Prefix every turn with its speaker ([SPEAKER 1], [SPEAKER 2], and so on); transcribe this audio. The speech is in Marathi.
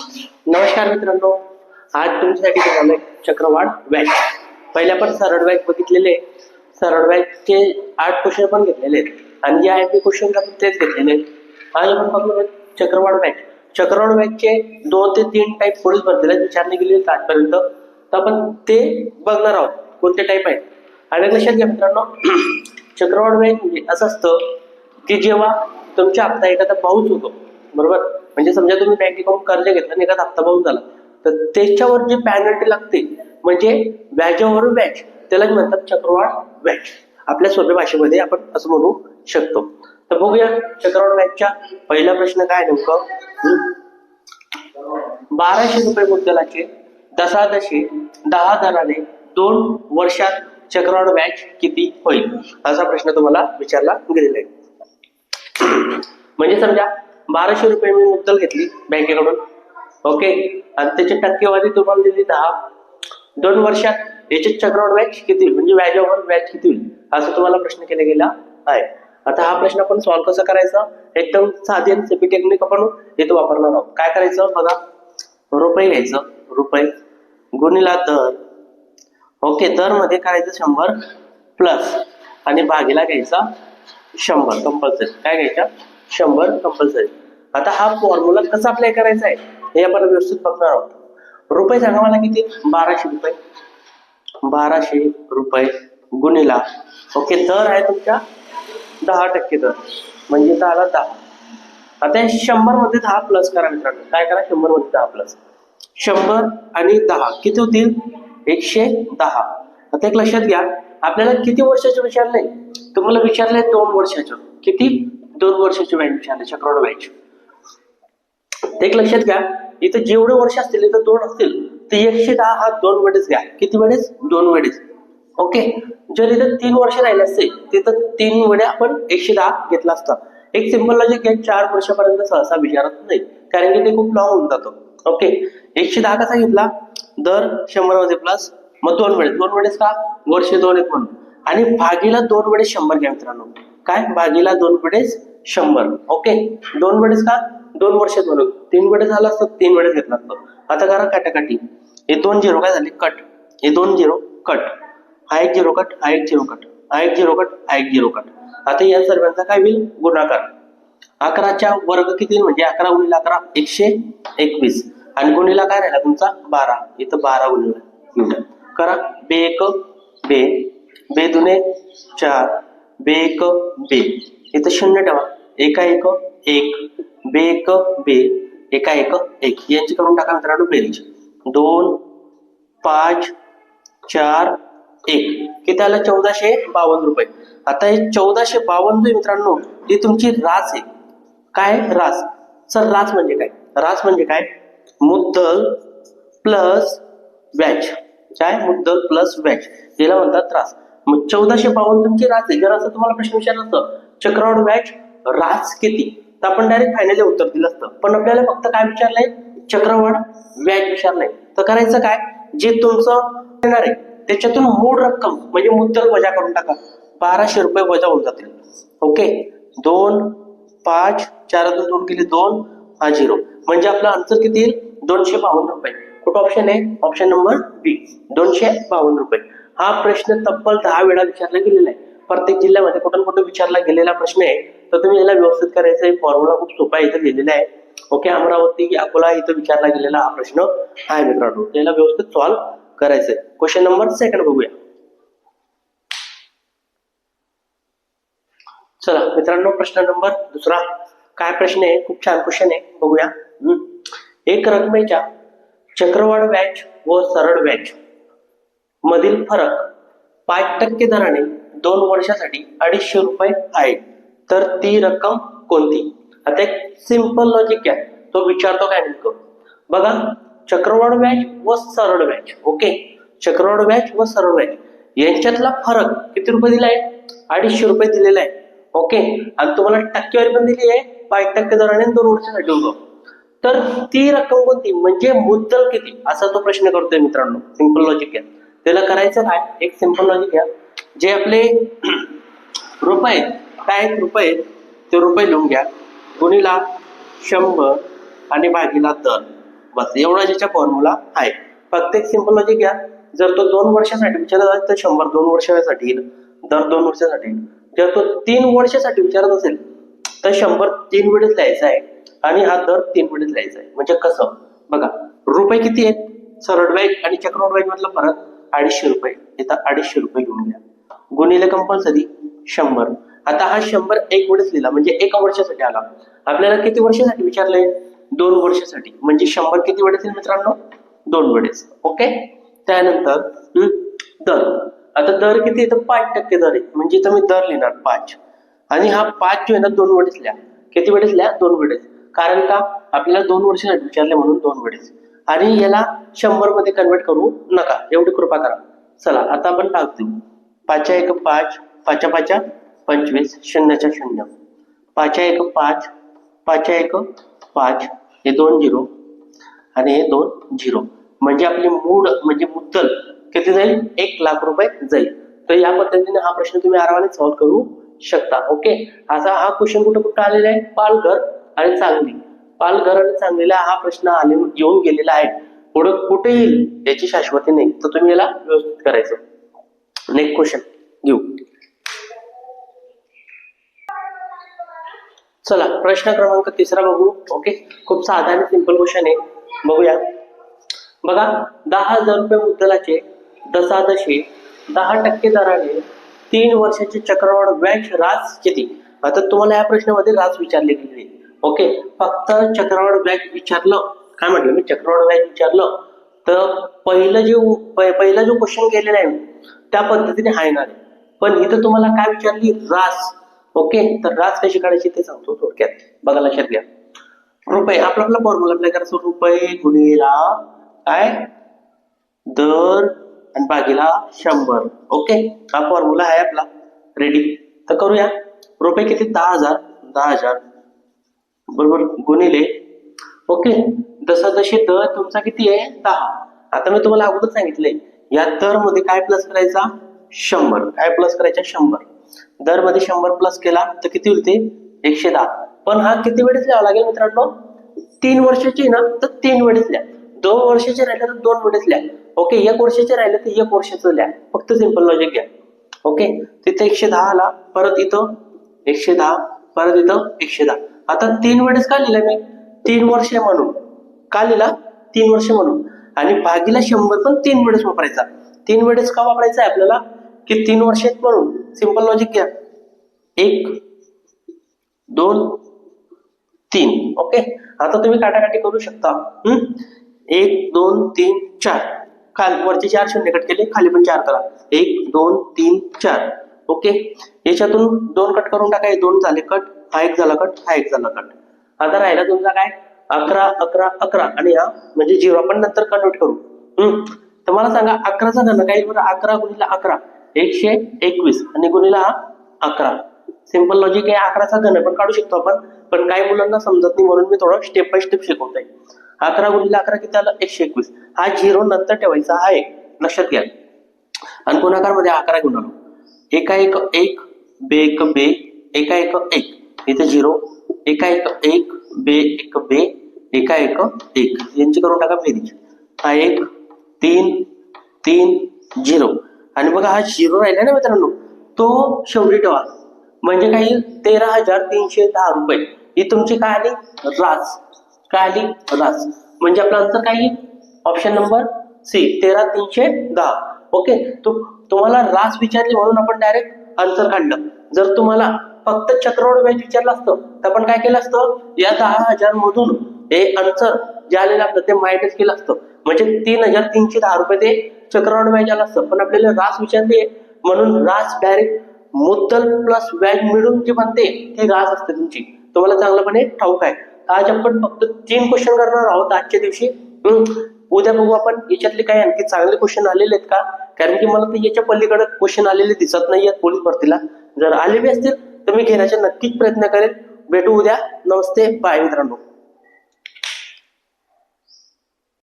[SPEAKER 1] नमस्कार मित्रांनो आज तुमच्यासाठी झालंय चक्रवाढ व्याज. पहिले आपण सरळ व्याज बघितलेले सरळ व्याजचे आठ क्वेश्चन पण घेतलेले आहेत. आणि जे आहे ते क्वेश्चन आपण तेच घेतलेले आहेत. आज आपण बघलो चक्रवाढ व्याज. चक्रवाढ व्याजचे दोन ते तीन टाईप पोलीस भरलेले विचारले गेले आहेत आजपर्यंत. तर आपण ते बघणार आहोत. कोणते टाईप आहेत? आणि लक्षात घ्या मित्रांनो चक्रवाढ व्याज म्हणजे असं असतं की जेव्हा तुमच्या हप्ता एखादा पाऊस होतो बरोबर? म्हणजे समजा तुम्ही बँकेकडून कर्ज घेतलं आणि एखादा हप्ता भरून झाला. तर त्याच्यावर जी पॅनल्टी लागते म्हणजे व्याजावर व्याज त्याला म्हणतात चक्रवाढ व्याज. आपल्या सोप्या भाषेमध्ये आपण असं म्हणू शकतो. तर बघूया चक्रवाढ व्याजचा पहिला प्रश्न काय नेमकं? बाराशे रुपये मुद्दलाचे दशादशी दहा दराने दोन वर्षात चक्रवाढ व्याज किती होईल? असा प्रश्न तुम्हाला विचारला गेलेला आहे. म्हणजे समजा बाराशे रुपये मी मुद्दल घेतली बँकेकडून. ओके? आणि त्याची टक्केवारी तुम्हाला दिली दहा. दोन वर्षात याचे चक्रवाढ व्याज किती? होईल म्हणजे व्याजावर व्याज किती होईल? असं तुम्हाला प्रश्न केला गेला आहे. आता हा प्रश्न आपण सॉल्व्ह कसा करायचा? एकदम साधी आणि सोपी टेक्निक आपण इथे वापरणार आहोत. काय करायचं बघा. रुपये घ्यायचं. रुपये गुणिला दर. ओके दरमध्ये करायचं शंभर प्लस आणि भागीला घ्यायचा शंभर. कंपल्सरी काय घ्यायचं? शंभर कंपल्सरी आता हा फॉर्म्युला कसा अप्लाय करायचा आहे? हे आपण व्यवस्थित बघणार आहोत. रुपये सांगा मला किती? बाराशे रुपये. बाराशे रुपये गुणिला. ओके दर आहे तुमच्या दहा टक्के दर. म्हणजे इथं आला दहा. आता शंभरमध्ये दहा प्लस करा मित्रांनो. काय करा? शंभरमध्ये दहा प्लस शंभर आणि दहा. किती होतील? एकशे दहा. आता एक लक्षात घ्या. आपल्याला किती वर्षाचे विचारले? तुम्हाला विचारले दोन वर्षाचे. किती? दोन वर्षाचे व्याज विचारले. चक्रवाढ व्याज एक लक्षात घ्या इथं जेवढे वर्ष असतील इथं दोन असतील तर एकशे दहा हा दोन वेळेस घ्या. किती वेळेस? दोन वेळेस. ओके? जर इथं तीन वर्ष राहिले असते तिथं तीन वेळे आपण एकशे दहा घेतला असता. एक सिंपल लॉजिक आहे चार वर्षापर्यंत सहसा विचारत नाही कारण की ते खूप लॉंग होऊन जातो. ओके? एकशे दहा कसा घेतला? दर शंभरमध्ये प्लस मग दोन वेळेस. दोन वेळेस का? वर्ष दोन एक म्हणून. आणि भागीला दोन वेळेस शंभर घ्या मित्रांनो. काय? भागीला दोन वेळेस शंभर. ओके? दोन वेळेस का? दोन वर्ष म्हणून तीन वेळेस झाला असतं तीन वेळेस घेतला असतो. आता करा काटाकाटी. हे दोन झिरो काय झाले? कट. हे दोन झिरो कट. हा एक झिरो कट हा एक झिरो कट. हा एक झिरो कट हा एक झिरो कट. आता या सर्वांचा काय होईल? गुणाकार. अकराच्या वर्ग किती म्हणजे अकरा गुणिले अकरा एकशे एकवीस. आणि गुणिला काय राहिला तुमचा? बारा. इथं बारा गुणिला. करा. बे एक बे. बे दुने चार. बे एक बे. इथं शून्य ठेवा. एका एक एक बे एक बे. एका एक एक. यांची करून टाका मित्रांनो बेरीज. दोन पाच चार एक. किती आलं? चौदाशे बावन्न रुपये. आता हे चौदाशे बावन्न रुपये मित्रांनो ही तुमची रास आहे. काय? रास. सर रास म्हणजे काय? रास म्हणजे काय? मुद्दल प्लस व्याज. काय? मुद्दल प्लस व्याज. याला म्हणतात रास. मग चौदाशे बावन्न तुमची रास आहे. जर असं तुम्हाला प्रश्न विचारला असतं चक्रवाढ व्याज रास किती? तर आपण डायरेक्ट फायनली उत्तर दिलं असतं. पण आपल्याला फक्त काय विचारलंय चक्रवाढ व्याज विचारलंय तर करायचं काय? जे तुमचं येणार आहे त्याच्यातून मूळ रक्कम म्हणजे मुद्दल वजा करून टाका. बाराशे रुपये वजा होऊन जातील. ओके? दोन पाच चार दोन दोन केले दोन हा झिरो. म्हणजे आपलं आन्सर किती येईल? दोनशे बावन्न रुपये. कुठं ऑप्शन आहे? ऑप्शन नंबर बी दोनशे बावन्न रुपये. हा प्रश्न तब्बल दहा वेळा विचारला गेलेला आहे. प्रत्येक जिल्ह्यामध्ये कुठून कुठं विचारला गेलेला प्रश्न आहे. तर तुम्ही याला व्यवस्थित करायचं आहे. फॉर्म्युला खूप सोपा इथं लिहिलेला आहे. ओके अमरावती अकोला इथं विचारला गेलेला हा प्रश्न आहे मित्रांनो. त्याला व्यवस्थित सॉल्व करायचंय. क्वेश्चन नंबर सेकंड बघूया. चला मित्रांनो प्रश्न नंबर दुसरा. काय प्रश्न आहे? खूप छान क्वेश्चन आहे. बघूया. हम्म. एक रकमेच्या चक्रवाढ व्याज व सरळ व्याज मधील फरक पाच टक्के दराने दोन वर्षासाठी अडीचशे रुपये आहे तर ती रक्कम कोणती? आता एक सिंपल लॉजिक आहे. तो विचारतो काय नेमकं? बघा चक्रवाढ व्याज व सरळ व्याज ओके? चक्रवाढ व्याज व सरळ व्याज. यांच्यातला फरक किती रुपये दिलाय? अडीचशे रुपये दिलेला आहे ओके? आणि तुम्हाला टक्केवारी पण दिली आहे पाच टक्के दराने दोन वर्षासाठी होतो तर ती रक्कम कोणती? म्हणजे मुद्दल किती? असा तो प्रश्न करतोय मित्रांनो. सिंपल लॉजिक आहे. त्याला करायचं काय? एक सिंपल लॉजिक आहे. जे आपले रुपये आहेत, काय आहेत रुपये ते रुपये लिहून घ्या. गुणिला शंभर आणि भागीला दर. बस एवढा ज्याच्या फॉर्म्युला आहे. फक्त एक सिंपल लॉजिक घ्या. जर तो दोन वर्षासाठी विचारत असेल तर शंभर दोन वर्षासाठी येईल. दर दोन वर्षासाठी जर तो तीन वर्षासाठी विचारत असेल तर शंभर तीन वेळेस लिहायचा आहे आणि हा दर तीन वेळेस लिहायचा आहे. म्हणजे कसं? बघा रुपये किती आहेत? सरळ व्याज आणि चक्रवाढ व्याज मधला फरक अडीचशे रुपये. इथं अडीचशे रुपये लिहून घ्या. गुणिले कंपल्सरी शंभर. आता हा शंभर एक वेळेस लिहिला म्हणजे एका वर्षासाठी आला. आपल्याला किती वर्षासाठी विचारलंय? दोन वर्षासाठी. म्हणजे शंभर किती वेळेस येईल मित्रांनो? दोन वेळेस. ओके? त्यानंतर दर. आता दर किती आहे पाच टक्के दर आहे. म्हणजे इथं मी दर लिहिणार पाच. आणि हा पाच जो आहे ना दोन वेळेस लिहा. किती वेळेस लिहा? दोन वेळेस. कारण का? आपल्याला दोन वर्षासाठी विचारले म्हणून दोन वेळेस. आणि याला शंभरमध्ये कन्वर्ट करू नका. एवढी कृपा करा. चला आता आपण टाकतो पाचच्या एक पाच पाचच्या पाचच्या पंचवीस शून्यच्या शून्य. पाचच्या एक पाच. पाचच्या एक पाच. हे दोन झिरो. आणि हे दोन झिरो. म्हणजे आपली मूळ म्हणजे मुद्दल किती जाईल? एक लाख रुपये जाईल. तर या पद्धतीने हा प्रश्न तुम्ही आरामाने सॉल्व्ह करू शकता. ओके असा हा क्वेश्चन कुठं कुठं आलेला आहे? पालघर आणि सांगली. पालघर आणि सांगलीला हा प्रश्न आले येऊन गेलेला आहे. पुढं कुठे येईल याची शाश्वती नाही. तर तुम्ही याला व्यवस्थित करायचं. नेक्स्ट क्वेश्चन घेऊ. चला प्रश्न क्रमांक तिसरा बघू. ओके खूप साधा आणि सिंपल क्वेश्चन आहे. बघूया. बघा दहा हजार रुपये मुद्दलाचे दशादशी दहा टक्के दराने तीन वर्षाचे चक्रवाढ व्याज राज किती? आता तुम्हाला या प्रश्नामध्ये राज विचारले गेले. ओके फक्त चक्रवाढ व्याज विचारलं. काय म्हटलं मी? चक्रवाढ व्याज विचारलं. तर पहिलं जे पहिला जो क्वेश्चन केलेला आहे त्या पद्धतीने हा येणार आहे. पण इथं तुम्हाला काय विचारली? रास ओके? तर राज कशी काढायची ते सांगतो थोडक्यात. बघा लक्षात घ्या रुपये. आपला आपला फॉर्म्युला अप्लाय करायचा रुपये गुणिला काय? दर आणि भागीला शंभर. ओके? हा फॉर्म्युला आहे आपला. रेडी तर करूया. रुपये किती? दहा हजार. दहा हजार. बरोबर? गुणिले. ओके? जसा जशी दर तुमचा किती आहे? दहा. आता मी तुम्हाला अगोदर सांगितलंय. या दरमध्ये काय प्लस करायचा? शंभर. काय प्लस करायचा? शंभर. दरमध्ये शंभर प्लस केला तर किती होईल ते? एकशे दहा. पण हा किती वेळेस लिहावा लागेल मित्रांनो? तीन वर्षाची ना तर तीन वेळेस लिहा. दोन वर्षाचे राहिले तर दोन वेळेस लिहा. ओके एक वर्षाचे राहिले तर एक वर्षाचं लिहा. फक्त सिंपल लॉजिक घ्या. ओके तिथे एकशे दहा आला परत इथं एकशे दहा परत इथं एकशे दहा. आता तीन वेळेस का लिहिलं मी? तीन वर्ष म्हणून. का लिहिला? तीन वर्ष म्हणून. आणि भागीला शंभर पण तीन वेळेस वापरायचा. तीन वेळेस का वापरायचा आहे आपल्याला? की तीन वर्षात म्हणून. सिंपल लॉजिक घ्या. एक दोन तीन. ओके? आता तुम्ही काटाकाटी करू शकता. हम्म? एक दोन तीन चार. खाल वरचे चार शून्य कट केले खाली पण चार करा. एक दोन तीन चार. ओके? याच्यातून दोन कट करून टाका. दोन झाले कट हा एक झाला कट हा एक झाला कट. आता राहिला तुमचा काय? अकरा अकरा अकरा. आणि हा म्हणजे झिरो आपण नंतर कन्वर्ट करू. हम्म तर मला सांगा अकराचा घन काय? बरं अकरा गुणिला अकरा. एकशे एकवीस आणि गुणिला हा अकरा. सिंपल लॉजिक आहे अकराचा घन पण काढू शकतो आपण पण काही मुलांना समजत नाही म्हणून मी थोडं स्टेप बाय स्टेप शिकवतोय. अकरा गुणिले अकरा किती आलं? एकशे एकवीस. हा झिरो नंतर ठेवायचा आहे. लक्षात घ्या. आणि गुणाकारमध्ये अकरा घेऊन आलो. एका एक एक बे एक बे एका एक एक. इथे झिरो एका एक एक बे एक बे एका एक एक. यांची करून टाका फेरी हा एक तीन तीन झिरो आणि बघा हा झिरो राहिला ना मित्रांनो तो शेवटी ठेवा. म्हणजे काही तेरा हजार तीनशे दहा रुपये. ही तुमची काय आली? रास. काय आली? रास. म्हणजे आपलं आन्सर काय येईल? ऑप्शन नंबर सी तेरा तीनशे दहा. ओके तु तुम्हाला रास विचारली म्हणून आपण डायरेक्ट आन्सर काढलं. जर तुम्हाला फक्त चक्रवाढ व्याज विचारलं असतं तर आपण काय केलं असतं? या दहा हजार मधून हे आन्सर जे आलेलं असतं ते मायनस केलं असतं. म्हणजे तीन हजार तीनशे दहा रुपये ते चक्रवाढ व्याज आलं असतं. पण आपल्याला रास विचारते म्हणून रास डायरेक्ट मुद्दल प्लस व्याज मिळून जे बनते ती रास असते तुमची. तुम्हाला चांगलंपणे ठाऊक आहे. आज आपण फक्त तीन क्वेश्चन करणार आहोत आजच्या दिवशी. उद्या बघू आपण याच्यातले काही आणखी चांगले क्वेश्चन आलेले आहेत का? कारण की मला तर याच्या पलीकडे क्वेश्चन आलेले दिसत नाहीयेत पोलीस भरतीला. जर आलेले असतील तर मी घेण्याचा नक्कीच प्रयत्न करेन. भेटू उद्या. नमस्ते. बाय मित्रांनो.